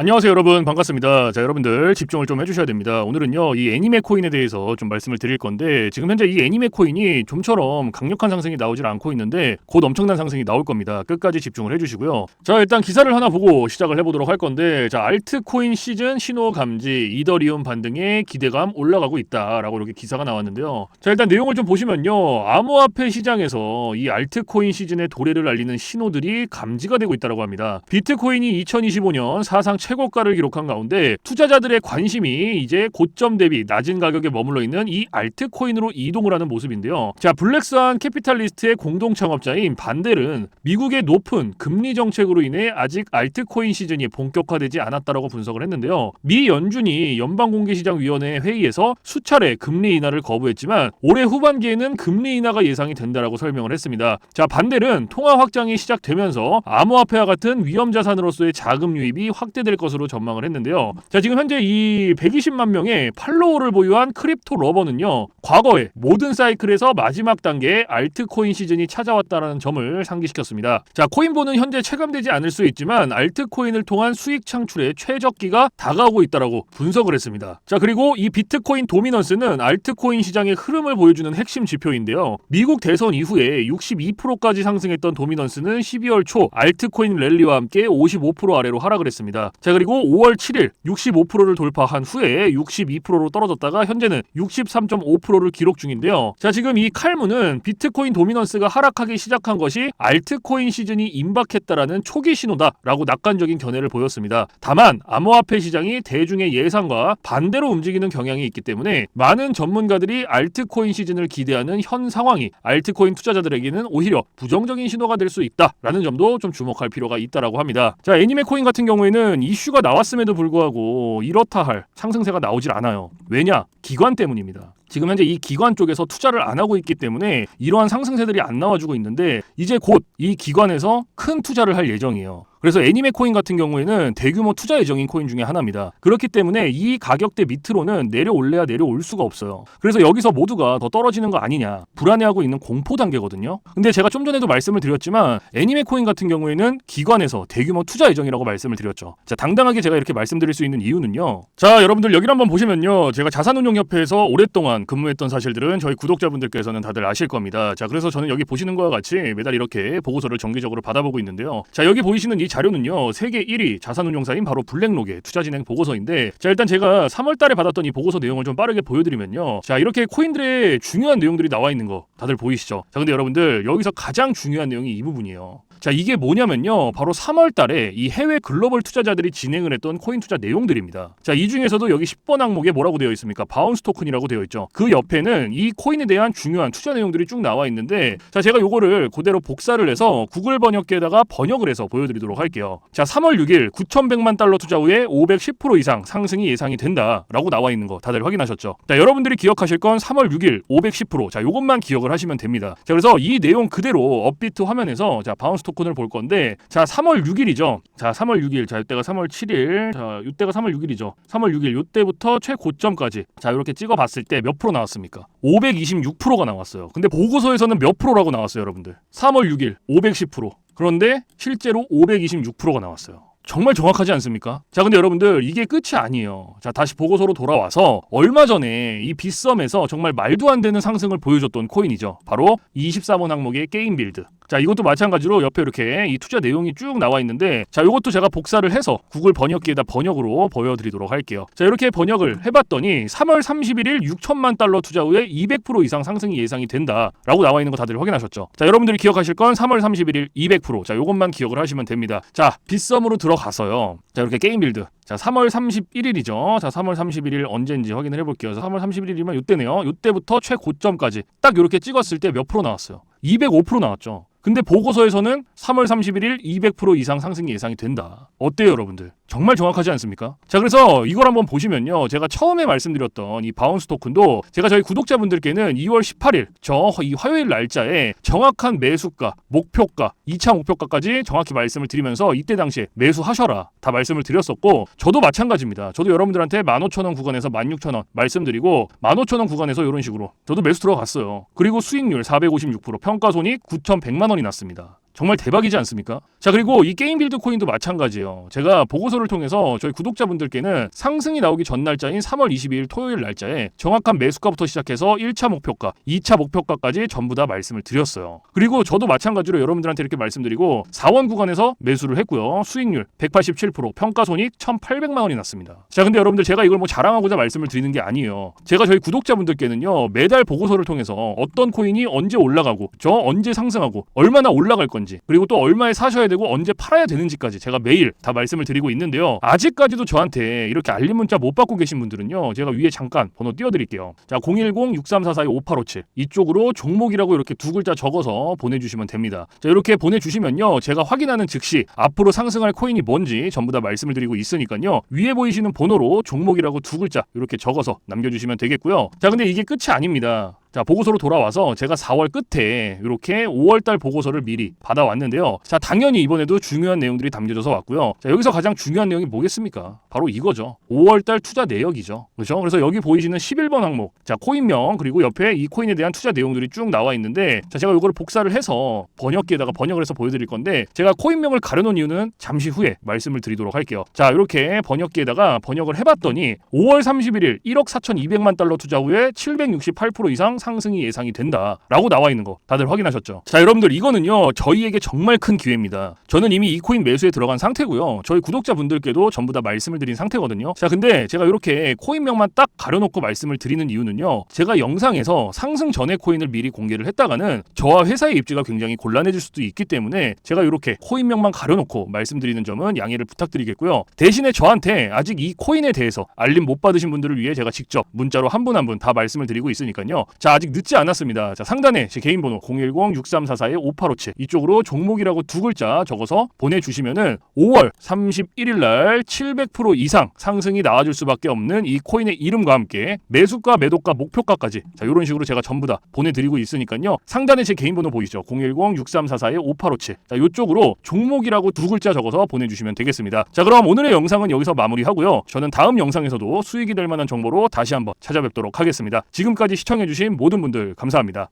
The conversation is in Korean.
안녕하세요 여러분 반갑습니다. 자 여러분들 집중을 좀 해주셔야 됩니다. 오늘은요 이 애니메 코인에 대해서 좀 말씀을 드릴 건데 지금 현재 이 애니메 코인이 좀처럼 강력한 상승이 나오질 않고 있는데 곧 엄청난 상승이 나올 겁니다. 끝까지 집중을 해주시고요. 자 일단 기사를 하나 보고 시작을 해보도록 할 건데 자 알트코인 시즌 신호 감지 이더리움 반등에 기대감 올라가고 있다 라고 이렇게 기사가 나왔는데요. 자 일단 내용을 좀 보시면요 암호화폐 시장에서 이 알트코인 시즌의 도래를 알리는 신호들이 감지가 되고 있다고 합니다. 비트코인이 2025년 사상 최 고가를 기록한 가운데 투자자들의 관심이 이제 고점 대비 낮은 가격에 머물러 있는 이 알트코인으로 이동을 하는 모습인데요. 자, 블랙스완 캐피탈리스트의 공동 창업자인 반델은 미국의 높은 금리 정책으로 인해 아직 알트코인 시즌이 본격화되지 않았다라고 분석을 했는데요. 미 연준이 연방공개시장위원회 회의에서 수차례 금리 인하를 거부했지만 올해 후반기에는 금리 인하가 예상이 된다라고 설명을 했습니다. 자, 반델은 통화 확장이 시작되면서 암호화폐와 같은 위험 자산으로서의 자금 유입이 확대될 것으로 전망을 했는데요. 자, 지금 현재 이 120만 명의 팔로워를 보유한 크립토 러버는요. 과거에 모든 사이클에서 마지막 단계의 알트코인 시즌이 찾아왔다는 점을 상기시켰습니다. 자, 코인보는 현재 체감되지 않을 수 있지만 알트코인을 통한 수익 창출의 최적기가 다가오고 있다라고 분석을 했습니다. 자, 그리고 이 비트코인 도미넌스는 알트코인 시장의 흐름을 보여주는 핵심 지표인데요. 미국 대선 이후에 62%까지 상승했던 도미넌스는 12월 초 알트코인 랠리와 함께 55% 아래로 하락을 했습니다. 자 그리고 5월 7일 65%를 돌파한 후에 62%로 떨어졌다가 현재는 63.5%를 기록 중인데요. 자 지금 이 칼문은 비트코인 도미넌스가 하락하기 시작한 것이 알트코인 시즌이 임박했다라는 초기 신호다라고 낙관적인 견해를 보였습니다. 다만 암호화폐 시장이 대중의 예상과 반대로 움직이는 경향이 있기 때문에 많은 전문가들이 알트코인 시즌을 기대하는 현 상황이 알트코인 투자자들에게는 오히려 부정적인 신호가 될 수 있다라는 점도 좀 주목할 필요가 있다라고 합니다. 자 애니메 코인 같은 경우에는 이슈가 나왔음에도 불구하고 이렇다 할 상승세가 나오질 않아요. 왜냐? 기관 때문입니다. 지금 현재 이 기관 쪽에서 투자를 안 하고 있기 때문에 이러한 상승세들이 안 나와주고 있는데 이제 곧 이 기관에서 큰 투자를 할 예정이에요. 그래서 애니메 코인 같은 경우에는 대규모 투자 예정인 코인 중에 하나입니다. 그렇기 때문에 이 가격대 밑으로는 내려올래야 내려올 수가 없어요. 그래서 여기서 모두가 더 떨어지는 거 아니냐 불안해하고 있는 공포 단계거든요. 근데 제가 좀 전에도 말씀을 드렸지만 애니메 코인 같은 경우에는 기관에서 대규모 투자 예정이라고 말씀을 드렸죠. 자, 당당하게 제가 이렇게 말씀드릴 수 있는 이유는요. 자, 여러분들 여기를 한번 보시면요. 제가 자산운용협회에서 오랫동안 근무했던 사실들은 저희 구독자분들께서는 다들 아실 겁니다. 자, 그래서 저는 여기 보시는 거와 같이 매달 이렇게 보고서를 정기적으로 받아보고 있는데요. 자, 여기 보이시는 이 자료는요. 세계 1위 자산운용사인 바로 블랙록의 투자 진행 보고서인데 자, 일단 제가 3월 달에 받았던 이 보고서 내용을 좀 빠르게 보여드리면요. 자, 이렇게 코인들의 중요한 내용들이 나와 있는 거 다들 보이시죠? 자, 근데 여러분들 여기서 가장 중요한 내용이 이 부분이에요. 자, 이게 뭐냐면요. 바로 3월 달에 이 해외 글로벌 투자자들이 진행을 했던 코인 투자 내용들입니다. 자, 이 중에서도 여기 10번 항목에 뭐라고 되어 있습니까? 바운스 토큰이라고 되어 있죠. 그 옆에는 이 코인에 대한 중요한 투자 내용들이 쭉 나와 있는데 자, 제가 요거를 그대로 복사를 해서 구글 번역기에다가 번역을 해서 보여드리도록 할게요. 자, 3월 6일 9,100만 달러 투자 후에 510% 이상 상승이 예상이 된다라고 나와 있는 거 다들 확인하셨죠? 자, 여러분들이 기억하실 건 3월 6일 510%. 자, 요것만 기억을 하시면 됩니다. 자, 그래서 이 내용 그대로 업비트 화면에서 자, 바운스 토큰을 볼 건데 자 3월 6일이죠. 자 3월 6일 자 이때가 3월 7일 자 이때가 3월 6일이죠. 3월 6일 이때부터 최고점까지 자 이렇게 찍어봤을 때 몇 프로 나왔습니까? 526%가 나왔어요. 근데 보고서에서는 몇 프로라고 나왔어요, 여러분들? 3월 6일 510%. 그런데 실제로 526%가 나왔어요. 정말 정확하지 않습니까? 자, 근데 여러분들 이게 끝이 아니에요. 자, 다시 보고서로 돌아와서 얼마 전에 이 빗썸에서 정말 말도 안 되는 상승을 보여줬던 코인이죠. 바로 24번 항목의 게임 빌드. 자, 이것도 마찬가지로 옆에 이렇게 이 투자 내용이 쭉 나와 있는데 자, 이것도 제가 복사를 해서 구글 번역기에다 번역으로 보여드리도록 할게요. 자, 이렇게 번역을 해봤더니 3월 31일 6천만 달러 투자 후에 200% 이상 상승이 예상이 된다라고 나와 있는 거 다들 확인하셨죠? 자, 여러분들이 기억하실 건 3월 31일 200%. 자, 요것만 기억을 하시면 됩니다. 자, 빗썸으로 들어 가서요. 자, 이렇게 게임 빌드. 자, 3월 31일이죠. 자, 3월 31일 언제인지 확인을 해볼게요. 3월 31일이면 이때네요. 이때부터 최고점까지 딱 이렇게 찍었을 때 몇 프로 나왔어요? 205% 나왔죠. 근데 보고서에서는 3월 31일 200% 이상 상승이 예상이 된다. 어때요, 여러분들? 정말 정확하지 않습니까? 자, 그래서 이걸 한번 보시면요. 제가 처음에 말씀드렸던 이 바운스 토큰도 제가 저희 구독자분들께는 2월 18일 저 이 화요일 날짜에 정확한 매수가, 목표가, 2차 목표가까지 정확히 말씀을 드리면서 이때 당시에 매수하셔라 다 말씀을 드렸었고 저도 마찬가지입니다. 저도 여러분들한테 15,000원 구간에서 16,000원 말씀드리고 15,000원 구간에서 이런 식으로 저도 매수 들어갔어요. 그리고 수익률 456% 평가 손익 9,100만 원이 났습니다. 정말 대박이지 않습니까? 자 그리고 이 게임 빌드 코인도 마찬가지예요. 제가 보고서를 통해서 저희 구독자분들께는 상승이 나오기 전 날짜인 3월 22일 토요일 날짜에 정확한 매수가부터 시작해서 1차 목표가, 2차 목표가까지 전부 다 말씀을 드렸어요. 그리고 저도 마찬가지로 여러분들한테 이렇게 말씀드리고 4원 구간에서 매수를 했고요. 수익률 187%, 평가 손익 1,800만 원이 났습니다. 자 근데 여러분들 제가 이걸 뭐 자랑하고자 말씀을 드리는 게 아니에요. 제가 저희 구독자분들께는요 매달 보고서를 통해서 어떤 코인이 언제 올라가고 저 언제 상승하고 얼마나 올라갈 건지 그리고 또 얼마에 사셔야 되고 언제 팔아야 되는지까지 제가 매일 다 말씀을 드리고 있는데요. 아직까지도 저한테 이렇게 알림 문자 못 받고 계신 분들은요. 제가 위에 잠깐 번호 띄워드릴게요. 자 010-6344-5857 이쪽으로 종목이라고 이렇게 두 글자 적어서 보내주시면 됩니다. 자 이렇게 보내주시면요. 제가 확인하는 즉시 앞으로 상승할 코인이 뭔지 전부 다 말씀을 드리고 있으니까요. 위에 보이시는 번호로 종목이라고 두 글자 이렇게 적어서 남겨주시면 되겠고요. 자 근데 이게 끝이 아닙니다. 자 보고서로 돌아와서 제가 4월 끝에 이렇게 5월달 보고서를 미리 받아왔는데요. 자 당연히 이번에도 중요한 내용들이 담겨져서 왔고요. 자 여기서 가장 중요한 내용이 뭐겠습니까? 바로 이거죠. 5월달 투자 내역이죠. 그렇죠? 그래서 여기 보이시는 11번 항목, 자 코인명 그리고 옆에 이 코인에 대한 투자 내용들이 쭉 나와 있는데 자 제가 이거를 복사를 해서 번역기에다가 번역을 해서 보여드릴 건데 제가 코인명을 가려놓은 이유는 잠시 후에 말씀을 드리도록 할게요. 자 이렇게 번역기에다가 번역을 해봤더니 5월 31일 1억 4,200만 달러 투자 후에 768% 이상 상승이 예상이 된다라고 나와 있는 거 다들 확인하셨죠? 자 여러분들 이거는요 저희에게 정말 큰 기회입니다. 저는 이미 이 코인 매수에 들어간 상태고요. 저희 구독자분들께도 전부 다 말씀을 드린 상태거든요. 자 근데 제가 이렇게 코인명만 딱 가려놓고 말씀을 드리는 이유는요. 제가 영상에서 상승 전에 코인을 미리 공개를 했다가는 저와 회사의 입지가 굉장히 곤란해질 수도 있기 때문에 제가 이렇게 코인명만 가려놓고 말씀드리는 점은 양해를 부탁드리겠고요. 대신에 저한테 아직 이 코인에 대해서 알림 못 받으신 분들을 위해 제가 직접 문자로 한 분 한 분 다 말씀을 드리고 있으니까요. 자 아직 늦지 않았습니다. 자 상단에 제 개인 번호 010-6344-5857 이쪽으로 종목이라고 두 글자 적어서 보내주시면은 5월 31일 날 700% 이상 상승이 나와줄 수밖에 없는 이 코인의 이름과 함께 매수가, 매도가, 목표가까지 자 이런 식으로 제가 전부 다 보내드리고 있으니까요. 상단에 제 개인 번호 보이죠? 010-6344-5857 자 이쪽으로 종목이라고 두 글자 적어서 보내주시면 되겠습니다. 자 그럼 오늘의 영상은 여기서 마무리하고요. 저는 다음 영상에서도 수익이 될 만한 정보로 다시 한번 찾아뵙도록 하겠습니다. 지금까지 시청해주신 모든 분들 감사합니다.